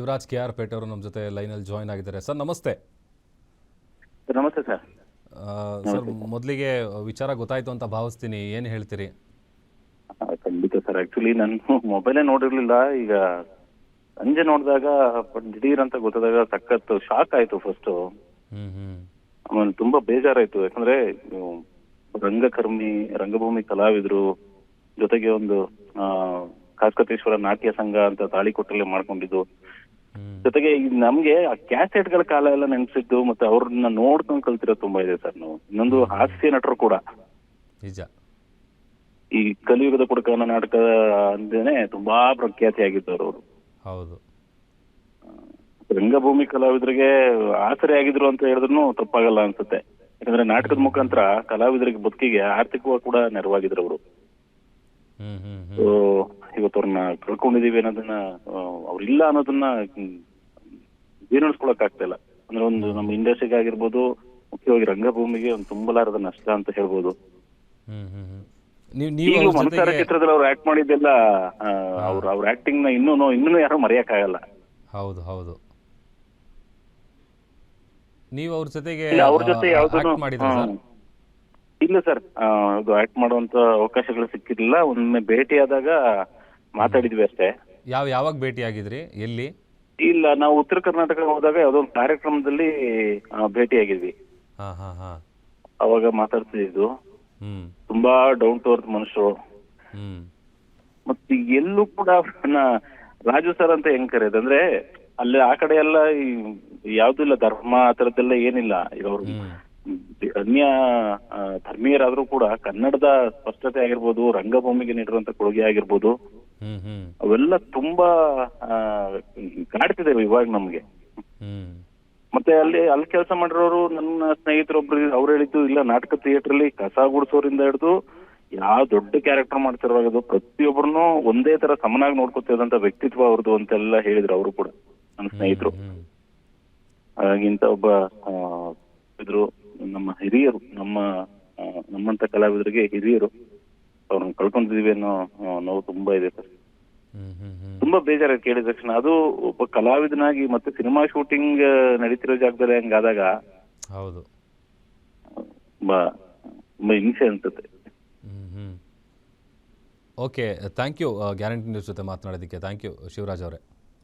Shivraj K R ಪೇಟೆ ಅವರು ನಮ್ಮ ಜೊತೆ ಲೈನಲ್ಲಿ ಜಾಯ್ನ್ ಆಗಿದ್ದಾರೆ. ಸರ್ ನಮಸ್ತೆ. ಸರ್. ನಮಸ್ತೆ ಸರ್ ಸರ್. ಮೊದಲಿಗೆ ವಿಚಾರ ಗೊತ್ತಾಯ್ತು ಅಂತ ಭಾವಿಸ್ತೀನಿ. ಏನು ಹೇಳ್ತೀರಿ? ಖಂಡಿತ ಸರ್. ಆಕ್ಚುಲಿ ನಾನು ಮೊಬೈಲೇ ನೋಡಿರ್ಲಿಲ್ಲ. ಈಗ ಸಂಜೆ ನೋಡಿದಾಗ ದಿಢೀರ್ ಅಂತ ಗೊತ್ತಾದಾಗ ಸಖತ್ ಶಾಕ್ ಆಯ್ತು ಫಸ್ಟ್ ಆಮೇಲೆ ತುಂಬಾ ಬೇಜಾರಾಯ್ತು. ಯಾಕಂದ್ರೆ ರಂಗಕರ್ಮಿ ರಂಗಭೂಮಿ ಕಲಾವಿದ್ರು ಜೊತೆಗೆ ಒಂದು ಆ ಕಾಸ್ಕತೇಶ್ವರ ನಾಟ್ಯ ಸಂಘ ಅಂತ ತಾಳಿಕೊಟ್ಟಲ್ಲೇ ಮಾಡ್ಕೊಂಡಿದ್ದು. ಜೊತೆಗೆ ನಮ್ಗೆ ಆ ಕ್ಯಾಸೆಟ್ಗಳ ಕಾಲ ಎಲ್ಲ ನೆನ್ಸಿದ್ದು ಮತ್ತೆ ಅವ್ರನ್ನ ನೋಡ್ಕೊಂಡು ಕಲ್ತಿರೋದು ತುಂಬಾ ಇದೆ ಸರ್ ನಾವು. ಇನ್ನೊಂದು ಹಾಸ್ಯ ನಟರು ಕೂಡ. ನಿಜ. ಈ ಕಲಿಯುಗದ ಕುಡುಕ ನಾಟಕ ಅಂದೇನೆ ತುಂಬಾ ಪ್ರಖ್ಯಾತಿ ಆಗಿದ್ದವರು ಅವರು. ಹೌದು. ರಂಗಭೂಮಿ ಕಲಾವಿದರಿಗೆ ಆಸರೆ ಆಗಿದ್ರು ಅಂತ ಹೇಳಿದ್ರು ತಪ್ಪಾಗಲ್ಲ ಅನ್ಸುತ್ತೆ. ಯಾಕಂದ್ರೆ ನಾಟಕದ ಮುಖಾಂತರ ಕಲಾವಿದರಿಗೆ ಬದುಕಿಗೆ ಆರ್ಥಿಕವಾಗಿ ಕೂಡ ನೆರವಾಗಿದ್ರು ಅವರು. ಅವ್ರನ್ನ ಕಳ್ಕೊಂಡಿದೀವಿ ಅನ್ನೋದನ್ನ ಅವ್ರಿಲ್ಲ ಅನ್ನೋದನ್ನ ಜೀರ್ಣಿಸ್ಕೊಳಕ್ ಆಗ್ತಾ ಇಲ್ಲ. ಅಂದ್ರೆ ಒಂದು ನಮ್ಮ ಇಂಡಸ್ಟ್ರಿಗೆ ಆಗಿರ್ಬೋದು ಮುಖ್ಯವಾಗಿ ರಂಗಭೂಮಿಗೆ ಒಂದು ತುಂಬಲಾರದ ನಷ್ಟ ಅಂತ ಹೇಳ್ಬೋದು. ಮನಸಾರ ಚಿತ್ರದಲ್ಲಿ ಅವ್ರು ಆಕ್ಟ್ ಮಾಡಿದ್ದೆಲ್ಲ ಅವ್ರ ಅವ್ರ ಆಕ್ಟಿಂಗ್ನ ಇನ್ನೂ ಇನ್ನೂ ಯಾರು ಮರೆಯಕ್ಕಾಗಲ್ಲ. ಹೌದು ಹೌದು. ನೀವು ಅವ್ರ ಜೊತೆಗೆ ಇಲ್ಲ, ಅವ್ರ ಜೊತೆ ಹ್ಮ್. ಇಲ್ಲ ಸರ್ ಅದು ಆಕ್ಟ್ ಮಾಡುವಂತ ಅವಕಾಶಗಳು ಸಿಕ್ಕಿರ್ಲಿಲ್ಲ. ಒಮ್ಮೆ ಭೇಟಿಯಾದಾಗ ಮಾತಾಡಿದ್ವಿ ಅಷ್ಟೇ. ಯಾವ ಯಾವಾಗ ಭೇಟಿ ಆಗಿದ್ರಿ ಎಲ್ಲಿ? ಇಲ್ಲ ನಾವು ಉತ್ತರ ಕರ್ನಾಟಕ ಹೋದಾಗ ಯಾವ್ದೋ ಒಂದು ಕಾರ್ಯಕ್ರಮದಲ್ಲಿ ಭೇಟಿ ಭೇಟಿಯಾಗಿದ್ವಿ. ಹಾಂ ಹಾಂ ಹಾಂ. ಅವಾಗ ಮಾತಾಡ್ತಿದ್ದು ತುಂಬಾ ಡೌನ್ ಟು ಅರ್ತ್ ಮನುಷ್ಯರು. ಮತ್ತೆ ಎಲ್ಲೂ ಕೂಡ ಅವ್ರನ್ನ ರಾಜು ಸರ್ ಅಂತ ಹೆಂಗ್ ಕರೆಯೋದು? ಅಂದ್ರೆ ಅಲ್ಲಿ ಆ ಕಡೆ ಎಲ್ಲ ಈ ಯಾವ್ದು ಇಲ್ಲ ಧರ್ಮ ಆ ತರದ್ದೆಲ್ಲ ಏನಿಲ್ಲ. ಇರೋರು ಅನ್ಯ ಆ, ಧರ್ಮೀಯರಾದ್ರೂ ಕೂಡ ಕನ್ನಡದ ಸ್ಪಷ್ಟತೆ ಆಗಿರ್ಬೋದು ರಂಗಭೂಮಿಗೆ ನೀಡಿರುವಂತ ಕೊಡುಗೆ ಆಗಿರ್ಬೋದು ಅವೆಲ್ಲ ತುಂಬಾ ಕಾಡ್ತಿದ್ದೇವೆ ಇವಾಗ ನಮ್ಗೆ. ಮತ್ತೆ ಅಲ್ಲಿ ಅಲ್ಲಿ ಕೆಲಸ ಮಾಡಿರೋರು ನನ್ನ ಸ್ನೇಹಿತರೊಬ್ರು ಅವ್ರು ಹೇಳಿದ್ದು ಇಲ್ಲ ನಾಟಕ ಥಿಯೇಟರ್ ಅಲ್ಲಿ ಕಸ ಗುಡಿಸೋರಿಂದ ಹಿಡಿದು ಯಾವ ದೊಡ್ಡ ಕ್ಯಾರೆಕ್ಟರ್ ಅದು ಪ್ರತಿಯೊಬ್ಬರನ್ನು ಒಂದೇ ತರ ಸಮನಾಗಿ ನೋಡ್ಕೊತಿದಂತ ವ್ಯಕ್ತಿತ್ವ ಅವ್ರದ್ದು ಅಂತೆಲ್ಲ ಹೇಳಿದ್ರು ಅವರು ಕೂಡ ನನ್ನ ಸ್ನೇಹಿತರು. ಹಾಗಾಗಿಂತ ಹಾಗಿಂತ ಒಬ್ಬ ಆ, ಇದ್ರು ನಮ್ಮ ಹಿರಿಯರು ನಮ್ಮ ನಮ್ಮಂತ ಕಲಾವಿದರಿಗೆ ಹಿರಿಯರು. ಅವ್ರನ್ನ ಕಳ್ಕೊಂಡಿದೀವಿ ಅನ್ನೋ ನೋವು ತುಂಬಾ ಇದೆ ಸರ್. ತುಂಬಾ ಬೇಜಾರಾಗಿ ಕೇಳಿದ ತಕ್ಷಣ. ಅದು ಒಬ್ಬ ಕಲಾವಿದನಾಗಿ ಮತ್ತೆ ಸಿನಿಮಾ ಶೂಟಿಂಗ್ ನಡೀತಿರೋ ಜಾಗದಲ್ಲಿ ಹಂಗಾದಾಗ ಹೌದು. ಹಿಂಸೆ ಅನ್ಸುತ್ತೆ. Okay thank you guarantee news ಜೊತೆ ಮಾತನಾಡೋದಕ್ಕೆ ಥ್ಯಾಂಕ್ ಯು ಶಿವರಾಜ್ ಅವರೇ.